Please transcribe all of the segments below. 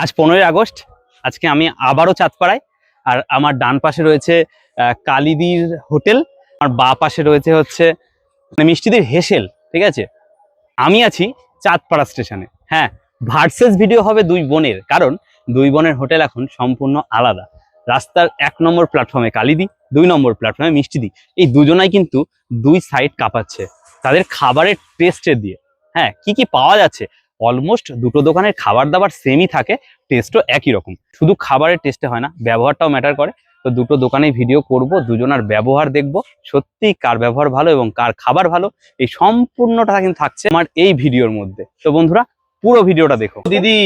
আজ পনেরোই আগস্ট, আজকে আমি আবারও চাঁদপাড়ায়, আর আমার ডান পাশে রয়েছে কালিদির হোটেল, আর বা পাশে রয়েছে হচ্ছে মানে মিষ্টিদের হেসেল, ঠিক আছে? আমি আছি চাঁদপাড়া স্টেশনে। হ্যাঁ ভার্সেস ভিডিও হবে দুই বোনের, কারণ দুই বোনের হোটেল এখন সম্পূর্ণ আলাদা। রাস্তার এক নম্বর প্ল্যাটফর্মে কালিদি, দুই নম্বর প্ল্যাটফর্মে মিষ্টিদি। এই দুজনাই কিন্তু দুই সাইড কাঁপাচ্ছে, তাদের খাবারের টেস্টের দিয়ে। হ্যাঁ কি কি পাওয়া যাচ্ছে অলমোস্ট দুটো দোকানের খাবার দাবার সেমই থাকে টেস্টও একই রকম। শুধু খাবারের টেস্টে হয় না ব্যবহারটাও ম্যাটার করে। তো দুটো দোকানে ভিডিও করব দুজনার ব্যবহার দেখব সত্যি কার ব্যবহার ভালো এবং কার খাবার ভালো এই সম্পূর্ণটা কিন্তু থাকছে আমার এই ভিডিওর মধ্যে। তো বন্ধুরা পুরো ভিডিওটা দেখো। দিদি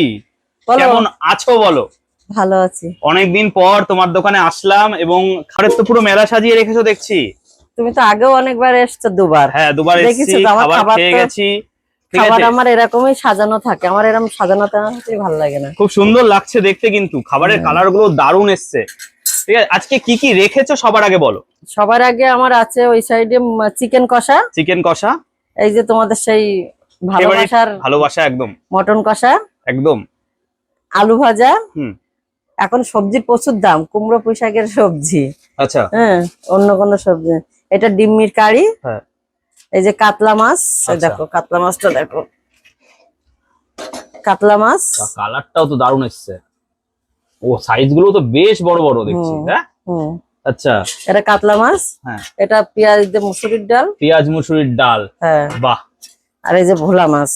কেমন আছো বলো? ভালো আছি। অনেকদিন পর তোমার দোকানে আসলাম এবং খাবারের তো পুরো মেলা সাজিয়ে রেখেছো দেখছি। তুমি তো আগেও অনেকবার এসছো দুবার। হ্যাঁ দুবার এসেছি খাবার খাবার খেয়ে গেছি। খাবার আমার এরকমই সাজানো থাকে। আমার এরকম আমার ভালো লাগে না। খুব সুন্দর লাগছে দেখতে কিন্তু। খাবারের কালারগুলো দারুণ এসছে। ঠিক আছে? আজকে কি কি রেখেছো সবার আগে বলো। সবার আগে আমার আছে ওই সাইডে চিকেন কষা। চিকেন কষা। এই যে তোমাদের সেই ভালোবাসার ভালোবাসা একদম। মটন কষা। একদম। আলু ভাজা। হুম। এখন সবজির প্রচুর দাম। কুমড়ো পুঁই শাকের সবজি। আচ্ছা। হ্যাঁ অন্য কোনো সবজি। এটা ডিম্মির কারি হ্যাঁ। এই যে কাতলা মাছ আচ্ছা। দেখো কাতলা মাছটা দেখো। কাতলা মাছ। কালারটাও তো দারুণ এসছে। ও সাইজগুলো তো বেশ বড় বড় দেখছি হ্যাঁ? আচ্ছা। এটা কাতলা মাছ হ্যাঁ। এটা পেঁয়াজ দিয়ে মুসুরির ডাল। পেঁয়াজ মুসুরির ডাল। হ্যাঁ। বাহ। আর এই যে ভোলা মাছ।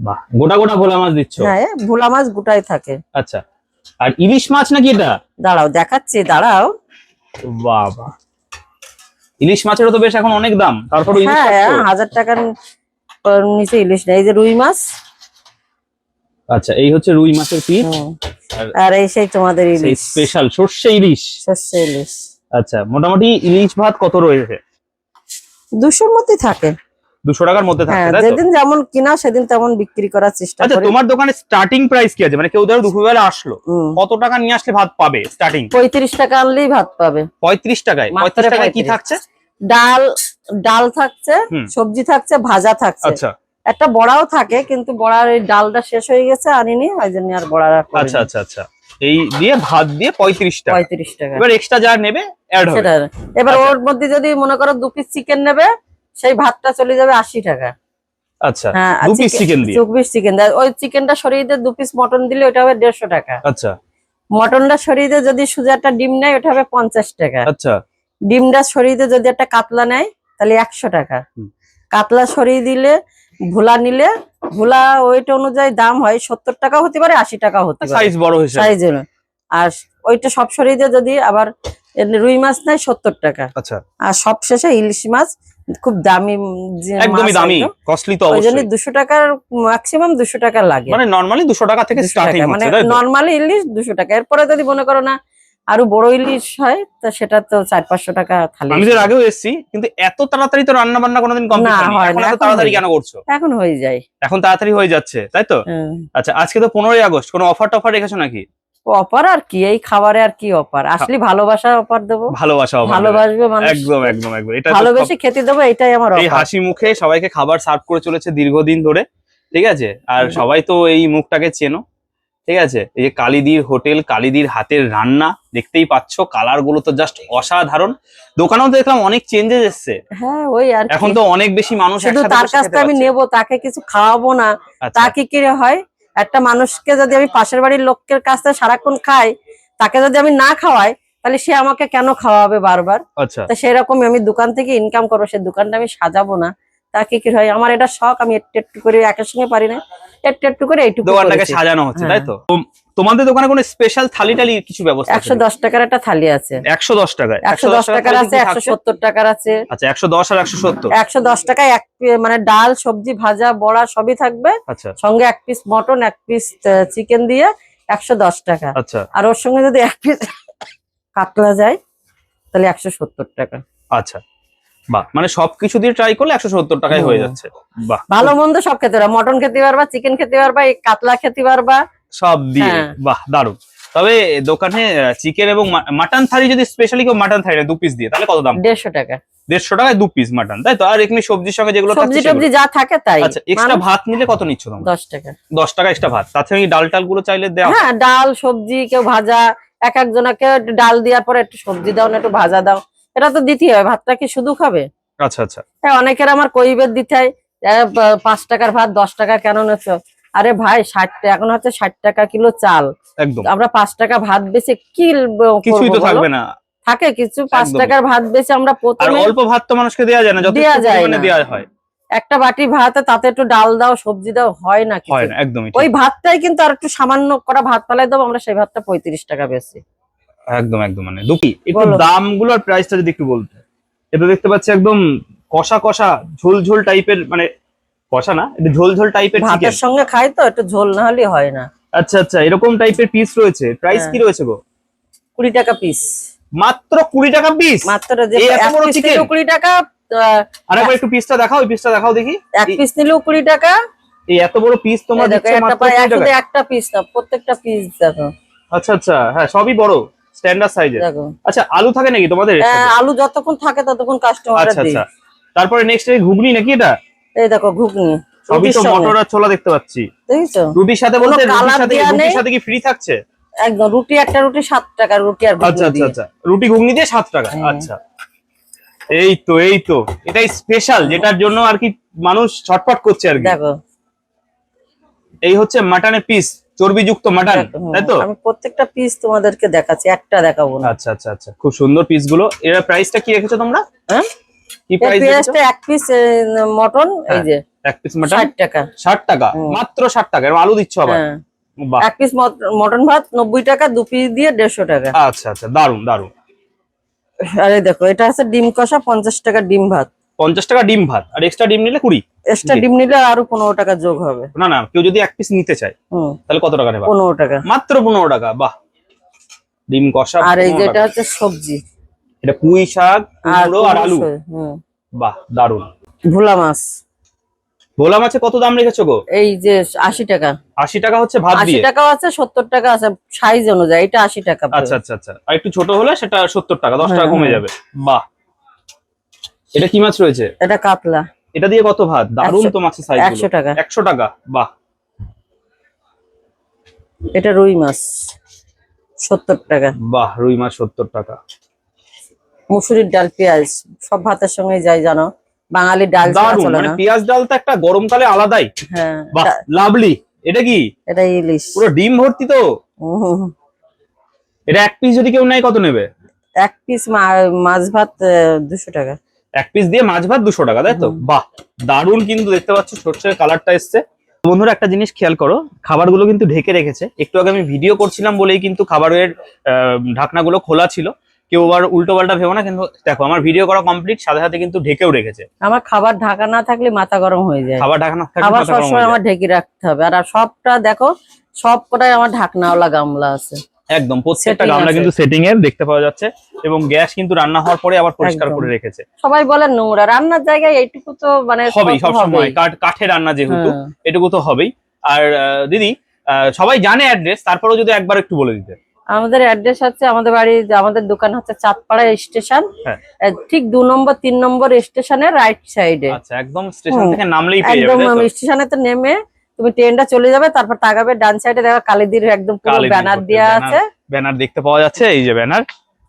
বাহ। গোটা গোটা ভোলা মাছ দিচ্ছ? হ্যাঁ ভোলা মাছ গোটাই থাকে। আচ্ছা। আর ইলিশ মাছ নাকি এটা? দাঁড়াও দেখাচ্ছি দাঁড়াও। বাহ বাহ। ইলিশ মাছেরও তো বেশ এখন অনেক দাম। তারপর হ্যাঁ? হাজার টাকার নিচে ইলিশ নেই। যে রুই মাছ। আচ্ছা এই হচ্ছে রুই মাছের পিস আর- আর এই সেই তোমাদের ইলিশ। স্পেশাল সর্ষে ইলিশ। সর্ষে ইলিশ। আচ্ছা মোটামুটি ইলিশ ভাত কত রয়েছে? দুশোর মধ্যে থাকে। দুশো টাকার মধ্যে হ্যাঁ থাকছে যেদিন যেমন কিনা সেদিন তেমন বিক্রি করার চেষ্টা আচ্ছা তোমার দোকানে স্টার্টিং প্রাইস কি আছে? মানে কেউ ধরো দুপুরবেলা আসলো কত টাকা নিয়ে আসলে ভাত পাবে স্টার্টিং পঁয়ত্রিশ টাকা আনলেই ভাত পাবে। পঁয়ত্রিশ টাকায়? পঁয়ত্রিশ টাকায় কি থাকছে? ডাল ডাল থাকছে সবজি থাকছে ভাজা থাকছে। আচ্ছা। একটা বড়াও থাকে কিন্তু বড়ার এই ডালটা শেষ হয়ে গেছে আনিনি ওই জন্য আর বড়া আচ্ছা আচ্ছা আচ্ছা। এই দিয়ে ভাত দিয়ে পঁয়ত্রিশ টাকা। পঁয়ত্রিশ টাকা। এবার এক্সট্রা যা নেবে অ্যাড হবে। এবার আচ্ছা। ওর মধ্যে যদি মনে করো দু পিস চিকেন নেবে সেই ভাতটা চলে যাবে আশি টাকা। আচ্ছা দু পিস চিকেন দিয়ে? দু পিস চিকেন ওই চিকেনটা সরিয়ে দিয়ে দু পিস মটন দিলে ওটা হবে দেড়শো টাকা। আচ্ছা। মটনটা সরিয়ে দিয়ে যদি সুজা একটা ডিম নেয় ওটা হবে পঞ্চাশ টাকা। আচ্ছা। ডিমটা সরিয়ে দিয়ে যদি একটা কাতলা নেয় তাহলে একশো টাকা। কাতলা সরিয়ে দিলে ভোলা নিলে ভোলা ওইটা অনুযায়ী দাম হয় সত্তর টাকা হতে পারে আশি টাকা হতে পারে। সাইজ বড় হিসেবে। সাইজ আর ওইটা সব সরিয়ে দিয়ে যদি আবার রুই মাছ নেয় সত্তর টাকা। আচ্ছা। আর সব শেষে ইলিশ মাছ খুব দামি একদমই দামি কস্টলি তো ওই জন্য অবশ্যই। দুশো টাকার ম্যাক্সিমাম দুশো টাকা লাগে। মানে নরমালি দুশো টাকা থেকে স্টার্টিং। মানে নর্মালি ইলিশ দুশো টাকা। এরপরে যদি মনে করো না আরও বড় ইলিশ হয় তা সেটা তো চার পাঁচশো টাকা থালি। আমি এর আগেও এসেছি কিন্তু এত তাড়াতাড়ি তো রান্না বান্না কোনোদিন কমপ্লিট হয় না, এত এখন তাড়াতাড়ি কেন করছ? এখন হয়ে যায়। এখন তাড়াতাড়ি হয়ে যাচ্ছে তাই তো? আচ্ছা আজকে তো পনেরোই আগস্ট কোনো অফার টফার রেখেছো নাকি? অফার আর কি? এই খাবারে আর কি অফার আসলে ভালোবাসা অফার দেবো। ভালোবাসা ভালোবাসবে একদম একদম একদম। এটা ভালোবেসে খেতে দেবো এটাই আমার এই হাসি মুখে সবাইকে খাবার সার্ভ করে চলেছে দীর্ঘদিন ধরে ঠিক আছে? আর সবাই তো এই মুখটাকে চেনো ঠিক আছে? এই যে কালিদির হোটেল কালিদির হাতের রান্না দেখতেই পাচ্ছ কালারগুলো তো জাস্ট অসাধারণ। দোকানেও দেখলাম অনেক চেঞ্জেস এসছে। হ্যাঁ ওই আর এখন তো অনেক বেশি মানুষ শুধু তার কাছ থেকে আমি। নেব তাকে কিছু খাওয়াবো না। তাকে তা কি কি হয়? একটা মানুষকে যদি আমি পাশের বাড়ির লোকের কাছ থেকে সারাক্ষণ খাই তাকে যদি আমি না খাওয়াই তাহলে সে আমাকে কেন খাওয়াবে বারবার? আচ্ছা। তো সেরকমই আমি দোকান থেকে ইনকাম করব সে দোকানটা আমি সাজাবো না। তাকে কি হয় আমার এটা শখ আমি একটু একটু করে একের সঙ্গে পারি না একটু একটু করে এইটুকু দোকানটাকে সাজানো হচ্ছে হ্যাঁ। তাই তো তোমাদের দোকানে কোনো স্পেশাল থালি টালি কিছু ব্যবস্থা একশো দশ টাকার একটা থালি আছে। একশো দশ টাকায়। একশো দশ টাকার আছে কি একশো থাকছে? সত্তর টাকার আছে। আচ্ছা একশো দশ আর একশো সত্তর। একশো দশ টাকায় এক মানে ডাল সবজি ভাজা বড়া সবই থাকবে। আচ্ছা। সঙ্গে এক পিস মটন এক পিস চিকেন দিয়ে একশো দশ টাকা। আচ্ছা। আর ওর সঙ্গে যদি এক পিস কাতলা যায় তাহলে একশো সত্তর টাকা। আচ্ছা। বাহ মানে সবকিছু দিয়ে ট্রাই করলে একশো সত্তর টাকায় হয়ে যাচ্ছে। বাহ। ভালো মন্দ সব খেতে পারবা। মটন খেতে পারবা চিকেন খেতে পারবা কাতলা খেতে পারবা। সব দিয়ে। হ্যাঁ। বাহ দারুণ তবে দোকানে চিকেন এবং মাটন থালি যদি স্পেশালি কেউ মাটন থালি দু পিস দিয়ে তাহলে কত দাম? দেড়শো টাকা। দেড়শো টাকায় দু পিস মাটন তাই তো? আর এমনি সবজির সঙ্গে যেগুলো সবজি টবজি যা থাকে তাই। আচ্ছা এক্সট্রা ভাত নিলে কত নিচ্ছ তোমরা? দশ টাকা। দশ টাকা এক্সট্রা ভাত। তার সঙ্গে ডাল টালগুলো চাইলে দেওয়া হ্যাঁ। ডাল সবজি কেউ ভাজা এক একজনকে একটু ডাল দেওয়ার পরে একটু সবজি দাও না একটু ভাজা দাও। এটা তো দিতেই হবে ভাতটা কি শুধু খাবে? আচ্ছা আচ্ছা। হ্যাঁ অনেকের আমার কৈবের দিতে হয় পাঁচ টাকার ভাত দশ টাকা কেন নেছ আরে ভাই ষাট টাকা এখন হচ্ছে ষাট টাকা কিলো চাল। একদম। আমরা পাঁচ টাকা ভাত বেচে কি কিছুই তো থাকবে না। থাকে কিছু পাঁচ। টাকার ভাত বেচে আমরা প্রথমে অল্প ভাত তো মানুষকে দেওয়া যায় না দেয়া যায় না। দেওয়া হয়। একটা বাটি ভাতে তাতে একটু ডাল দাও সবজি দাও হয় না হয় একদমই ওই ভাতটাই কিন্তু আর একটু সামান্য করা ভাত পালাই দেবো আমরা সেই ভাতটা পঁয়ত্রিশ টাকা বেশি। একদম একদম মানে দুটি একটু। দামগুলো আর প্রাইসটা যদি একটু বলতে এটা দেখতে পাচ্ছি একদম কষা কষা ঝোল ঝোল টাইপের মানে কষা না একটু ঝোল ঝোল টাইপের ভাতের সঙ্গে খাই তো একটু ঝোল না হলে হয় না। আচ্ছা আচ্ছা এরকম টাইপের পিস রয়েছে। প্রাইস হ্যাঁ। কি রয়েছে গো? কুড়ি টাকা পিস মাত্র কুড়ি টাকা পিস মাত্র যে এক পিস chicken? নিলেও কুড়ি টাকা আহ, আর একবার একটু পিসটা দেখাও ওই পিসটা দেখাও দেখি। এক পিস নিলেও কুড়ি টাকা। এই এত বড় পিস তোমরা দিচ্ছ একটা মাত্র পাই 20 শুধু টাকায়? একটা পিস না প্রত্যেকটা পিস দেখো। আচ্ছা আচ্ছা হ্যাঁ সবই বড় স্ট্যান্ডার্ড সাইজের দেখো। আচ্ছা আলু থাকে নাকি তোমাদের হ্যাঁ, আলু যতক্ষণ থাকে ততক্ষণ কাস্টমার আচ্ছা আচ্ছা। তারপরে নেক্সট এই ঘুগনি নাকি এটা? এই দেখো ঘুগনি সবই তো মটর আর ছোলা দেখতে পাচ্ছি। দেখেছ? রুটির সাথে বলতে রুটির সাথে রুটির সাথে কি ফ্রি থাকছে? একদম রুটি একটা রুটি সাত টাকা রুটি আর আচ্ছা আচ্ছা আচ্ছা। রুটি ঘুগনি দিয়ে সাত টাকা। আচ্ছা। এই তো এই তো। এটাই স্পেশাল যেটার জন্য আর কি মানুষ ছটফট করছে আর কি। দেখো। এই হচ্ছে মাটনের পিস চর্বিযুক্ত মাটন তাই তো? আমি প্রত্যেকটা পিস তোমাদেরকে দেখাচ্ছি একটা দেখাবো না। আচ্ছা আচ্ছা আচ্ছা। খুব সুন্দর পিসগুলো। এর প্রাইসটা কি রেখেছো তোমরা? হ্যাঁ? কি প্রাইস পেঁয়াজটা এক পিস মটন এই হ্যাঁ, যে এক পিস মাটন? টাকা। ষাট টাকা? মাত্র ষাট টাকা? এর আলু দিচ্ছ আবার? হ্যাঁ। এক পিস মটন ভাত নব্বই টাকা দু পিস দিয়ে দেড়শো টাকা। আচ্ছা আচ্ছা দারুণ দারুণ আরে দেখো এটা আছে ডিম কষা পঞ্চাশ টাকা ডিম ভাত। পঞ্চাশ টাকা ডিম ভাত আর এক্সট্রা ডিম নিলে কুড়ি। এক্সট্রা ডিম নিলে আরও পনেরো টাকা যোগ হবে। না না কেউ যদি এক পিস নিতে চায় তাহলে কত টাকা নেবা? পনেরো টাকা। মাত্র পনেরো টাকা বাহ। ডিম কষা আর এই 15 যেটা হচ্ছে সবজি। এটা পুঁই শাক কুমড়ো আর আলু। বাহ দারুণ ভোলা মাছ। ভোলা মাছে কত দাম রেখেছো গো? এই যে আশি টাকা। আশি টাকা হচ্ছে ভাত আশি দিয়ে? টাকাও আছে সত্তর টাকা আছে সাইজ অনুযায়ী এটা আশি টাকা আচ্ছা আচ্ছা আচ্ছা। আর একটু ছোট হলে সেটা সত্তর টাকা দশ টাকা হ্যাঁ, কমে হ্যাঁ। যাবে। বাহ। এটা কি মাছ রয়েছে? এটা কাতলা। এটা দিয়ে কত ভাত? দারুণ তো মাছের সাইজ একশো টাকা। একশো টাকা বাহ। এটা রুই মাছ সত্তর টাকা। বাহ রুই মাছ সত্তর টাকা। মুসুরির ডাল পেঁয়াজ সব ভাতের সঙ্গে যায় জানো? বাঙালির ডাল চলে মানে না। পেঁয়াজ ডাল তো একটা গরমকালে আলাদাই। হ্যাঁ লাভলি। এটা কি? এটা ইলিশ। পুরো ডিম ভর্তি তো? এটা এক পিস যদি কেউ নেয় কত নেবে? এক পিস মাছ ভাত দুশো টাকা। এক পিস দিয়ে মাছ ভাত দুশো টাকা তাই তো? বাহ দারুণ কিন্তু দেখতে পাচ্ছ সর্ষের কালারটা এসছে। বন্ধুরা একটা জিনিস খেয়াল করো খাবারগুলো কিন্তু ঢেকে রেখেছে। একটু আগে আমি ভিডিও করছিলাম বলেই কিন্তু খাবারের ঢাকনাগুলো খোলা ছিল। কেউ আবার উল্টো পাল্টা ভেবো না কিন্তু দেখো আমার ভিডিও করা কমপ্লিট সাথে সাথে কিন্তু ঢেকেও রেখেছে। আমার খাবার ঢাকা না থাকলে মাথা গরম হয়ে যায়। খাবার ঢাকনা থাকলে খাবার সবসময় আমার ঢেকে রাখতে হবে। আর সবটা দেখো সব কটাই আমার ঢাকনাওয়ালা গামলা আছে। একদম প্রত্যেকটা গামলা কিন্তু সেটিং এর দেখতে পাওয়া যাচ্ছে এবং গ্যাস কিন্তু রান্না হওয়ার পরে আবার পরিষ্কার করে রেখেছে। সবাই বলে নোংরা রান্নার জায়গায় এইটুকু তো মানে হবেই সব সব সময়। হবেই। কাঠ রান্না যেহেতু হ্যাঁ। এটুকু তো হবেই। আর দিদি আহ, সবাই জানে অ্যাড্রেস তারপরেও যদি একবার একটু বলে দিতে। আমাদের অ্যাড্রেস হচ্ছে আমাদের বাড়ি আমাদের দোকান হচ্ছে চাঁদপাড়া স্টেশন। হ্যাঁ। ঠিক দু নম্বর তিন নম্বর স্টেশনের রাইট সাইডে আচ্ছা একদম স্টেশন। থেকে নামলেই একদম? স্টেশনে তো নেমে তুমি ট্রেনটা চলে যাবে তারপর তাকাবে ডান সাইডে দেখো কালীদির একদম পুরো ব্যানার দেওয়া আছে। ব্যানার দেখতে পাওয়া যাচ্ছে এই যে ব্যানার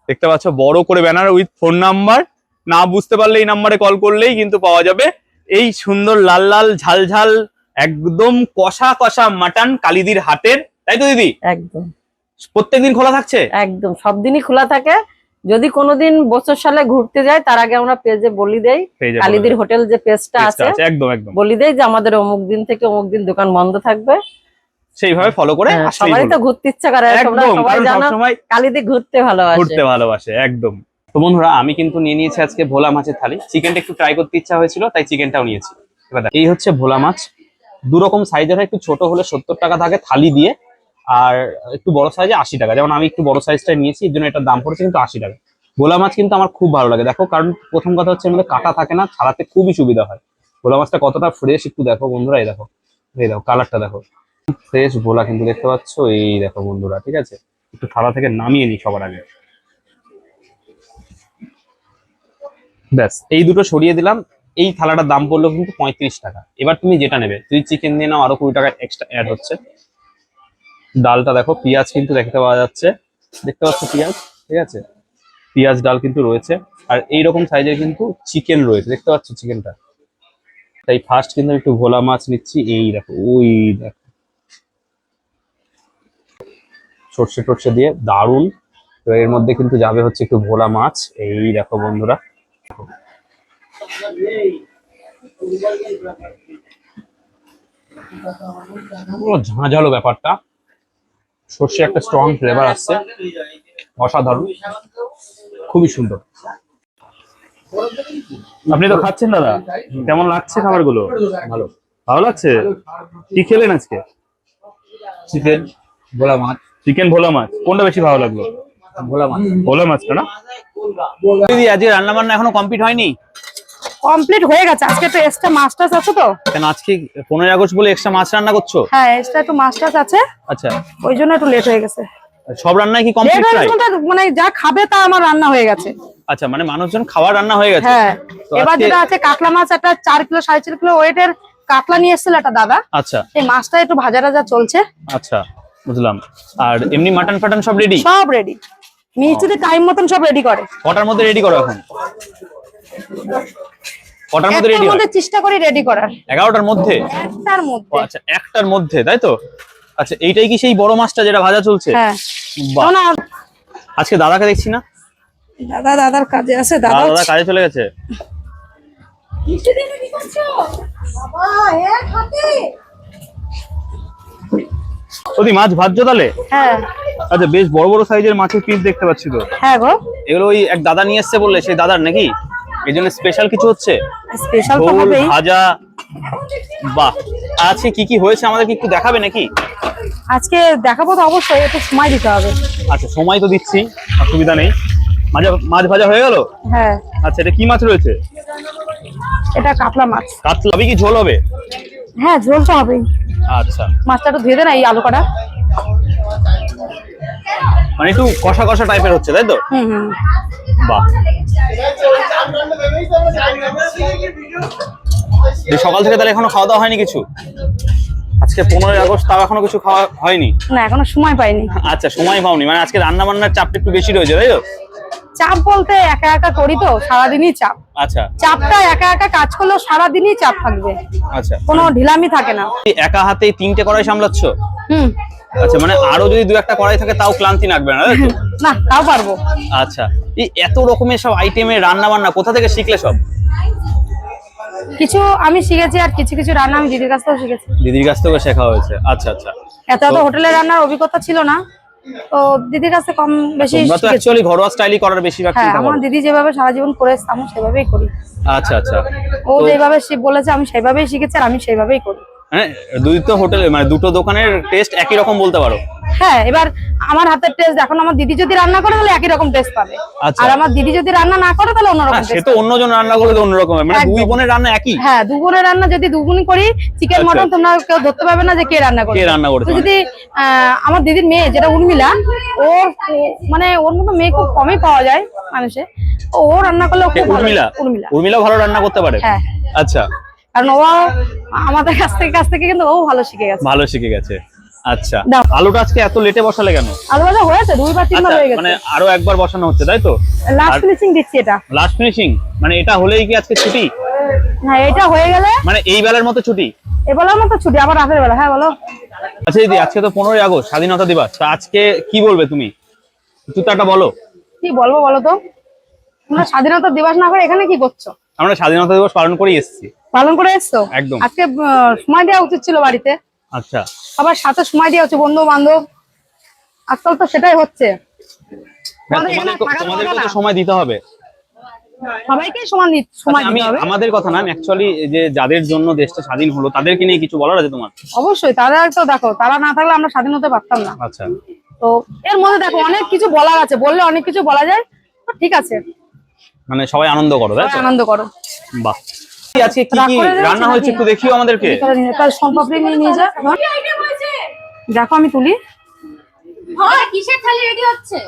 দেখতে পাচ্ছ বড় করে ব্যানার উইথ ফোন নাম্বার না বুঝতে পারলে এই নাম্বারে কল করলেই কিন্তু পাওয়া যাবে। এই সুন্দর লাল লাল ঝাল ঝাল একদম কষা কষা মাটন কালিদির হাতের তাই তো দিদি? একদম। প্রত্যেকদিন খোলা থাকছে? একদম সব দিনই খোলা থাকে। যদি কোনোদিন বছর সালে ঘুরতে যাই তার আগে আমরা পেজে বলি দেই। কালিদির হোটেল যে পেজটা আছে একদম একদম। বলি দেই যে আমাদের অমুক দিন থেকে অমুক দিন দোকান বন্ধ থাকবে। সেইভাবে ফলো করে হ্যাঁ, সবাই তো ঘুরতে ইচ্ছা করে সবাই জানো কালিদি ঘুরতে ভালোবাসে। ঘুরতে ভালোবাসে একদম। তো বন্ধুরা আমি কিন্তু নিয়ে নিয়েছি আজকে ভোলা মাছের থালি। চিকেনটা একটু ট্রাই করতে ইচ্ছা হয়েছিল তাই চিকেনটাও নিয়েছি। এবার এই হচ্ছে ভোলা মাছ। দু রকম সাইজের হয়, একটু ছোট হলে সত্তর টাকা থাকে থালি দিয়ে। আর একটু বড় সাইজে আশি টাকা। যেমন আমি একটু বড় সাইজটা নিয়েছি, এর জন্য এটার দাম পড়েছে কিন্তু আশি টাকা। ভোলা মাছ কিন্তু আমার খুব ভালো লাগে। দেখো, কারণ প্রথম কথা হচ্ছে মধ্যে কাটা থাকে না, ছাড়াতে খুবই সুবিধা হয়। ভোলা মাছটা কতটা ফ্রেশ একটু দেখো বন্ধুরা, এই দেখো এই দেখো কালারটা দেখো। ফ্রেশ ভোলা কিন্তু দেখতে পাচ্ছ, এই দেখো বন্ধুরা, ঠিক আছে? একটু থালা থেকে নামিয়ে নিই সবার আগে। ব্যাস, এই দুটো সরিয়ে দিলাম। এই থালাটার দাম পড়ল কিন্তু পঁয়ত্রিশ টাকা। এবার তুমি যেটা নেবে তুই চিকেন দিয়ে নাও, আরও কুড়ি টাকা এক্সট্রা অ্যাড হচ্ছে। ডালটা দেখো, পেঁয়াজ কিন্তু দেখতে পাওয়া যাচ্ছে। দেখতে পাচ্ছ পেঁয়াজ? ঠিক আছে? পেঁয়াজ ডাল কিন্তু রয়েছে। আর এই এইরকম সাইজের কিন্তু চিকেন রয়েছে। দেখতে পাচ্ছ চিকেনটা? তাই ফার্স্ট কিন্তু একটু ভোলা মাছ নিচ্ছি। এই দেখো, ওই দেখো। সর্ষে টর্ষে দিয়ে দারুণ তো এর মধ্যে কিন্তু যাবে হচ্ছে একটু ভোলা মাছ। এই দেখো বন্ধুরা। ঝাঁঝালো ব্যাপারটা। সর্ষে একটা স্ট্রং ফ্লেভার আসছে অসাধারণ। খুবই সুন্দর। আপনি তো খাচ্ছেন দাদা। কেমন লাগছে খাবারগুলো? ভালো। ভালো লাগছে? কি খেলেন আজকে? চিকেন ভোলা মাছ। চিকেন ভোলা মাছ। কোনটা বেশি ভালো লাগল? ভোলা মাছ। ভোলা মাছটা না? দিদি আজকে রান্না বান্না এখনও কমপ্লিট হয়নি? কমপ্লিট হয়ে গেছে। আজকে তো এক্সট্রা মাছ টাছ আছে তো? কেন আজকে পনেরোই আগস্ট বলে এক্সট্রা মাছ রান্না করছ? হ্যাঁ এক্সট্রা একটু মাছ টাছ আছে। আচ্ছা। ওই জন্য একটু লেট হয়ে গেছে। সব রান্নাই কি লেট কমপ্লিট প্রায়? মানে যা খাবে তা আমার রান্না হয়ে গেছে। আচ্ছা মানে মানুষজন খাওয়ার রান্না হয়ে গেছে? হ্যাঁ। এবার যেটা আছে কাতলা মাছ একটা চার কিলো সাড়ে চার কিলো ওয়েটের কাতলা নিয়ে এসেছিল একটা দাদা। আচ্ছা। এই মাছটা একটু ভাজা টাজা চলছে। আচ্ছা বুঝলাম। আর এমনি মাটন ফাটন সব রেডি সব রেডি মিস্ত্রি টাইম মতন সব রেডি করে। কটার মধ্যে রেডি করো এখন? কটার মধ্যে রেডি হয়? চেষ্টা করি রেডি করার। এগারোটার মধ্যে? একটার মধ্যে। আচ্ছা একটার মধ্যে তাই তো? আচ্ছা এইটাই কি সেই বড় মাছটা যেটা ভাজা চলছে? হ্যাঁ। না আজকে দাদাকে দেখছি না? দাদা দাদার কাজে আছে দাদা দাদা দাদা কাজে চলে গেছে। ওদি মাছ ভাজছো তাহলে? হ্যাঁ। আচ্ছা বেশ বড় বড় সাইজের মাছের পিস দেখতে পাচ্ছি তো। হ্যাঁ গো। এগুলো ওই এক দাদা নিয়ে এসছে বললে সেই দাদার নাকি? এই জন্য স্পেশাল কিছু হচ্ছে? স্পেশাল তো হবেই। ভাজা বাহ। আজকে কি কি হয়েছে আমাদেরকে একটু দেখাবে নাকি? আজকে দেখাবো তো অবশ্যই একটু সময় দিতে হবে। আচ্ছা সময় তো দিচ্ছি অসুবিধা নেই। মাঝে মাছ ভাজা হয়ে গেল? হ্যাঁ। আচ্ছা এটা কি মাছ রয়েছে? এটা কাতলা মাছ। কাতলা হবে কি ঝোল হবে? হ্যাঁ ঝোল তো হবেই। আচ্ছা। মাছটা একটু ধুয়ে দেন এই আলু কটা। মানে একটু কষা কষা টাইপের হচ্ছে তাই তো? হুম হুম। বাহ। সকাল থেকে তাহলে এখনও খাওয়া দাওয়া হয়নি কিছু? আজকে পনেরোই আগস্ট তাও এখনও কিছু খাওয়া হয়নি? না এখনও সময় পাইনি। আচ্ছা সময় পাওনি। মানে আজকে রান্না বান্নার চাপটা একটু বেশি রয়েছে তাই তো? চাপ বলতে একা একা করি তো সারাদিনই চাপ। আচ্ছা। চাপটা একা একা কাজ করলেও সারাদিনই চাপ থাকবে। আচ্ছা। কোনো ঢিলামি থাকে না। একা হাতে তিনটে কড়াই সামলাচ্ছ? হুম। আচ্ছা মানে আরও যদি দু একটা কড়াই থাকে তাও ক্লান্তি লাগবে না না তাও পারব। আচ্ছা এই এত রকমের সব আইটেমের রান্না বান্না কোথা থেকে শিখলে সব? কিছু আমি শিখেছি আর কিছু কিছু রান্না আমি দিদির কাছ থেকেও শিখেছি। দিদির কাছ থেকে শেখা হয়েছে আচ্ছা আচ্ছা। এত এত হোটেলে রান্নার অভিজ্ঞতা ছিল না তো দিদির কাছে কম বেশি তোমরা তো। অ্যাকচুয়ালি ঘরোয়া স্টাইলই করার বেশিরভাগ হ্যাঁ আমার দিদি যেভাবে সারা জীবন করে এসছে, আমি সেভাবেই করি। আচ্ছা আচ্ছা। ও যেভাবে বলেছে আমি সেভাবেই শিখেছি আর আমি সেভাবেই করি। মানে দুই তো হোটেলে মানে দুটো দোকানের টেস্ট একই রকম বলতে পারো। হ্যাঁ এবার আমার হাতের টেস্ট এখন আমার দিদি যদি রান্না করে তাহলে একই রকম টেস্ট পাবে। আচ্ছা। আর আমার দিদি যদি রান্না না করে তাহলে অন্যরকম হ্যাঁ সে তো অন্যজন রান্না করলে তো অন্যরকম হয়। মানে দুই বোনের রান্না একই? হ্যাঁ দুগুণের রান্না যদি দুগুণই করি চিকেন আচ্ছা। মটন তোমরা কেউ ধরতে পারবে না যে কে রান্না করে কে রান্না করেছে তো যদি আহ, আমার দিদির মেয়ে যেটা উর্মিলা ওর মানে ওর মতো মেয়ে খুব কমই পাওয়া যায় মানুষে। ও রান্না করলে খুব উর্মিলা। উর্মিলা ভালো রান্না করতে পারে? হ্যাঁ। আচ্ছা। কারণ ও আমাদের কাছ থেকে কাছ থেকে কিন্তু ও ভালো শিখে গেছে। ভালো শিখে গেছে। আচ্ছা। আলুটা আজকে এত লেটে বসালে কেন? আলু ভাজা হয়েছে দুইবার তিনবার আচ্ছা হয়ে মানে গেছে আরও একবার বসানো হচ্ছে তাই তো? লাস্ট ফিনিশিং দিচ্ছি এটা। লাস্ট ফিনিশিং মানে এটা হলেই কি আজকে ছুটি? হ্যাঁ এটা হয়ে গেলে মানে এই বেলার মতো ছুটি? এ বেলার মতো ছুটি আবার রাতের বেলা হ্যাঁ বলো। আচ্ছা দিদি আজকে তো পনেরোই আগস্ট স্বাধীনতা দিবস আজকে কি বলবে তুমি? একটা বলো। কি বলব বলো তো? তোমরা স্বাধীনতা দিবস না করে এখানে কি করছ? আমরা স্বাধীনতা দিবস পালন করে এসেছি। পালন করে এসছো? একদম। আজকে সময় দেওয়া উচিত ছিল বাড়িতে। আচ্ছা। আবার সাথে সময় দেওয়া হচ্ছে বন্ধু বান্ধব আজকাল তো সেটাই হচ্ছে। হ্যাঁ। সময় দিতে হবে? সবাইকে সমান সময় আচ্ছা, আমি দিতে হবে। আমাদের কথা না অ্যাকচুয়ালি যে যাদের জন্য দেশটা স্বাধীন হলো তাদেরকে নিয়ে কিছু বলার আছে তোমার? অবশ্যই তারা তো দেখো তারা না থাকলে আমরা স্বাধীন হতে পারতাম না। আচ্ছা। তো এর মধ্যে দেখো অনেক কিছু বলার আছে বললে অনেক কিছু বলা যায় তো ঠিক আছে। মানে সবাই আনন্দ করো তাই আনন্দ করো। বাহ। আজকে কি কি রান্না হয়েছে একটু দেখিও আমাদেরকে। তাহলে সোনপাপড়ি নিয়ে নিয়ে যা। দেখো আমি তুলি। এটা কিসের থালি রেডি হচ্ছে?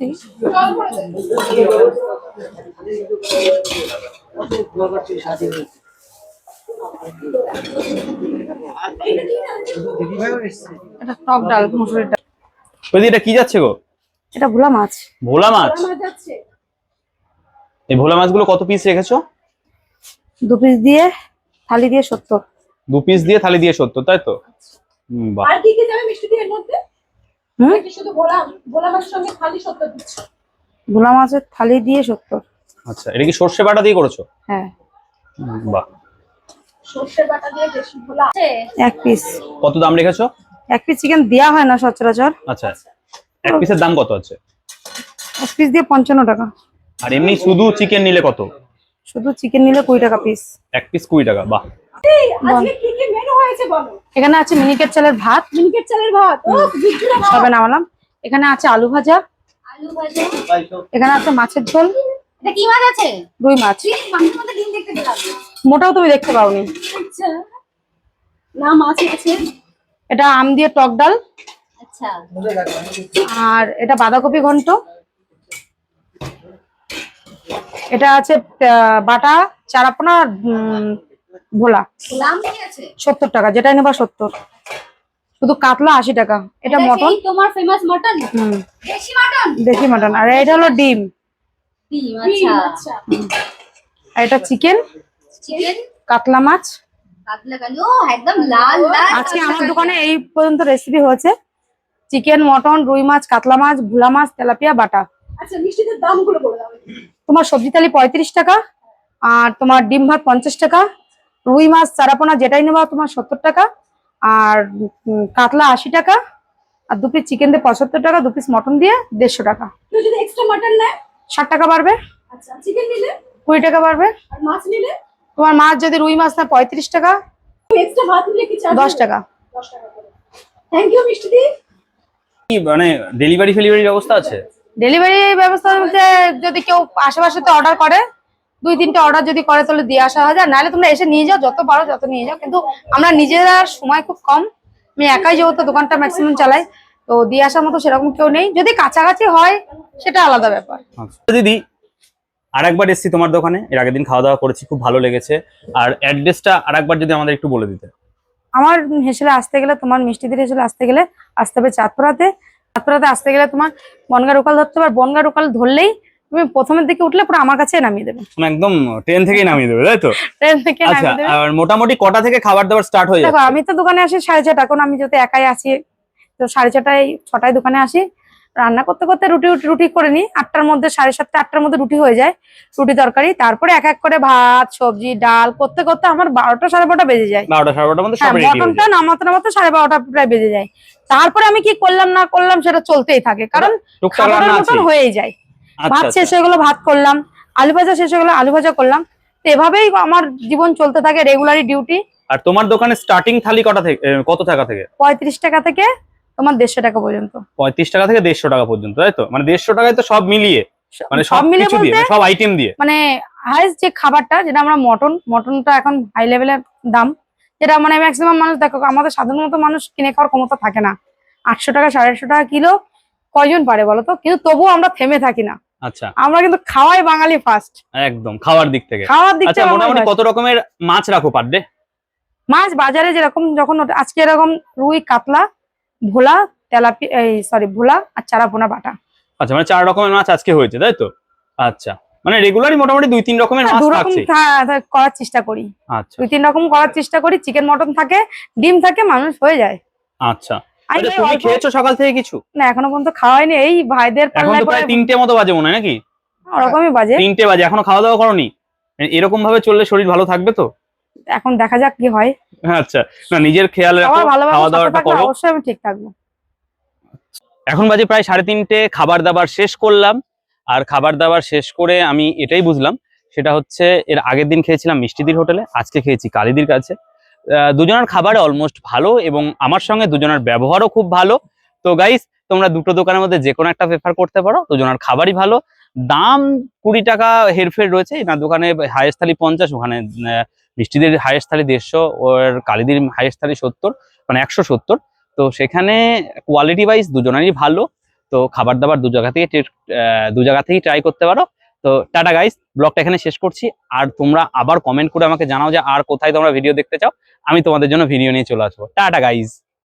এটা টক ডাল মুসুরির ডাল। বৌদি এটা কি যাচ্ছে গো? এটা ভোলা মাছ। ভোলা মাছ? এই ভোলা মাছগুলো কত পিস রেখেছো? দু পিস দিয়ে থালি দিয়ে সত্তর। দু পিস দিয়ে থালি দিয়ে সত্তর তাই তো? আর কি কি যাবে মিষ্টি দিয়ে এর মধ্যে? হুম নাকি শুধু ভোলা ভোলা মাছের থালি দিয়ে সত্তর। আচ্ছা এটা কি সর্ষে বাটা দিয়ে করেছ? হ্যাঁ। বাহ। বাটা দিয়ে ভোলা এক পিস কত দাম রেখেছো? এক পিস চিকেন দেওয়া হয় না সচরাচর। আচ্ছা এক পিসের দাম কত আছে? এক পিস দিয়ে পঞ্চান্ন টাকা। আর এমনি শুধু চিকেন নিলে কত? শুধু চিকেন নিলে কুড়ি টাকা পিস এক পিস কুড়ি টাকা বাহ। এখানে আছে মিনিকেট চালের ভাত। মিনিকেট চালের ভাত? সবে নামালাম। এখানে আছে আলু ভাজা। এখানে আছে মাছের ঝোল। কি মাছ আছে? রুই মোটাও তুমি দেখতে পাওনি। আচ্ছা। না মাছ আছে। এটা আম দিয়ে টক ডাল। আচ্ছা। আর এটা বাঁধাকপি ঘন্ট। এটা আছে বাটা চারাপোনা ভোলা। সত্তর টাকা যেটাই নেবা সত্তর। শুধু কাতলা আশি টাকা এটা মটন? তোমার ফেমাস মটন হুম। দেশি মটন দেশি মটন আর এটা হলো ডিম। ডিম আচ্ছা। আচ্ছা। আর এটা চিকেন? চিকেন? কাতলা মাছ? কাতলা কালি একদম লাল লাল। আজকে আমার দোকানে এই পর্যন্ত রেসিপি হয়েছে। চিকেন মটন রুই মাছ কাতলা মাছ ভোলা মাছ তেলাপিয়া বাটা। আচ্ছা মিষ্টিদের দামগুলো বলে দাও তোমার সবজি থালি পঁয়ত্রিশ টাকা আর তোমার ডিম ভাত পঞ্চাশ টাকা রুই মাছ চারাপোনা যেটাই নেবা তোমার সত্তর টাকা আর কাতলা আশি টাকা আর দু পিস চিকেন দিয়ে পঁচাত্তর টাকা দু পিস মটন দিয়ে দেড়শো টাকা। ষাট টাকা বাড়বে। আচ্ছা কুড়ি টাকা বাড়বে। নিলে? তোমার মাছ যদি রুই মাছ না পঁয়ত্রিশ টাকা। দশ টাকা। দি। মানে ডেলিভারি ফেলিভারি ব্যবস্থা আছে? ডেলিভারি ব্যবস্থা বলতে যদি কেউ আশেপাশে অর্ডার করে দুই তিনটে অর্ডার যদি করে তাহলে দিয়ে আসা হয় যায়। নাহলে তোমরা এসে নিয়ে যাও যত পারো যত নিয়ে যাও। কিন্তু আমরা নিজেরা সময় খুব কম। আমি একাই যেহেতু দোকানটা ম্যাক্সিমাম চালাই তো দিয়ে আসার মতো সেরকম কেউ নেই। যদি কাছাকাছি হয় সেটা আলাদা ব্যাপার। আচ্ছা। দিদি আর একবার এসছি তোমার দোকানে। এর আগের দিন খাওয়া দাওয়া করেছি খুব ভালো লেগেছে। আর অ্যাড্রেসটা আর একবার যদি আমাদের একটু বলে দিতে। আমার হেসেলে আসতে গেলে তোমার মিষ্টিদের হেসেলে আসতে গেলে আসতে হবে চাঁদপুরাতে। চাঁদপুরাতে আসতে গেলে তোমার বনগা রুকাল ধরতে হবে। বনগা রুকাল ধরলেই তুমি প্রথমের দিকে উঠলে পুরো আমার কাছে নামিয়ে দেবে। একদম ট্রেন থেকেই নামিয়ে দেবে তাই তো? ট্রেন থেকে আচ্ছা নামিয়ে দেবে। আর মোটামুটি কটা থেকে খাবার দাবার স্টার্ট হয়ে দেখো আমি তো দোকানে আসি সাড়ে ছটা এখন আমি যেহেতু একাই আসি তো সাড়ে ছটায় ছটায় দোকানে আসি। রান্না করতে করতে রুটি রুটি করে নিই আটটার মধ্যে সাড়ে সাতটা আটটার মধ্যে রুটি হয়ে যায় রুটি তরকারি। তারপরে এক এক করে ভাত সবজি ডাল করতে করতে আমার বারোটা সাড়ে বারোটা বেজে যায়। বারোটা সাড়ে মধ্যে হ্যাঁ যায়। নামাতে নামাতে সাড়ে বারোটা প্রায় বেজে যায়। তারপরে আমি কি করলাম না করলাম সেটা চলতেই থাকে কারণ খাবারের মতন হয়েই যায়। ভাত আচ্ছা। শেষ হয়ে গেলো ভাত করলাম। আলু ভাজা শেষ হয়ে গেলো আলু ভাজা করলাম। তো এভাবেই আমার জীবন চলতে থাকে রেগুলারই ডিউটি আর তোমার দোকানে স্টার্টিং থালি কটা থেকে কত টাকা থেকে? পঁয়ত্রিশ টাকা থেকে তোমার দেড়শো টাকা পর্যন্ত। পঁয়ত্রিশ টাকা থেকে দেড়শো টাকা পর্যন্ত তাই তো? মানে দেড়শো টাকায় তো সব মিলিয়ে মানে সব মিলিয়ে মিলে দিয়ে মানে সব আইটেম দিয়ে। মানে হাইস্ট যে খাবারটা যেটা আমরা মটন মটনটা এখন হাই লেভেলের দাম যেটা মানে ম্যাক্সিমাম মানুষ দেখো আমাদের সাধারণত মানুষ কিনে খাওয়ার ক্ষমতা থাকে না। আটশো টাকা সাড়ে আটশো টাকা কিলো কয়জন পারে বলো তো? কিন্তু তবুও আমরা থেমে থাকি না। আচ্ছা। আমরা কিন্তু খাওয়াই বাঙালি ফার্স্ট একদম খাওয়ার দিক থেকে। খাওয়ার দিক আচ্ছা থেকে মোটামুটি কত রকমের মাছ রাখো পার ডে মাছ বাজারে যেরকম যখন আজকে এরকম রুই কাতলা ভোলা তেলাপি এই সরি ভোলা আর চারাপোনা বাটা। আচ্ছা মানে চার রকমের মাছ আজকে হয়েছে তাই তো? আচ্ছা মানে রেগুলারই মোটামুটি দুই তিন রকমের হ্যাঁ, মাছ থাকছে। করার চেষ্টা করি। আচ্ছা। দুই তিন রকম করার চেষ্টা করি। চিকেন মটন থাকে ডিম থাকে মানুষ হয়ে যায়। আচ্ছা আমি তুমি খেয়েছো সকাল থেকে কিছু? না এখনও পর্যন্ত খাওয়াইনি এই ভাইদের এখন তো প্রায় তিনটে মতো বাজে মনে হয় নাকি? ওরকমই বাজে। তিনটে বাজে এখনও খাওয়া দাওয়া করনি? এরকম ভাবে চললে শরীর ভালো থাকবে তো? এখন দেখা যাক কি হয়। আচ্ছা না নিজের খেয়াল রাখো খাওয়া দাওয়াটা করো। অবশ্যই আমি ঠিক থাকব। এখন বাজে প্রায় সাড়ে তিনটে খাবার দাবার শেষ করলাম। আর খাবার দাবার শেষ করে আমি এটাই বুঝলাম সেটা হচ্ছে এর আগের দিন খেয়েছিলাম মিষ্টিদির হোটেলে আজকে খেয়েছি কালিদির কাছে। দুজনের খাবার অলমোস্ট ভালো এবং আমার সঙ্গে দুজনের ব্যবহারও খুব ভালো। তো গাইস তোমরা দুটো দোকানের মধ্যে যে কোনো একটা প্রেফার করতে পারো। দুজনের খাবারই ভালো। দাম কুড়ি টাকা হেরফের রয়েছে। না, দোকানে হায়েস্ট থালি পঞ্চাশ, ওখানে মিষ্টিদের হায়েস্ট থালি দেড়শো, ওর কালিদির হায়েস্ট থালি সত্তর মানে একশো সত্তর। তো সেখানে কোয়ালিটি ওয়াইজ দুজনেরই ভালো। তো খাবার দাবার দু জায়গা থেকে দু জায়গা থেকেই ট্রাই করতে পারো। তো টাটা গাইস ব্লগটা এখানে শেষ করছি। আর তোমরা আবার কমেন্ট করে আমাকে জানাও যে আর কোথায় তোমরা ভিডিও দেখতে চাও। আমি তোমাদের জন্য ভিডিও নিয়ে চলে আসব। Tata guys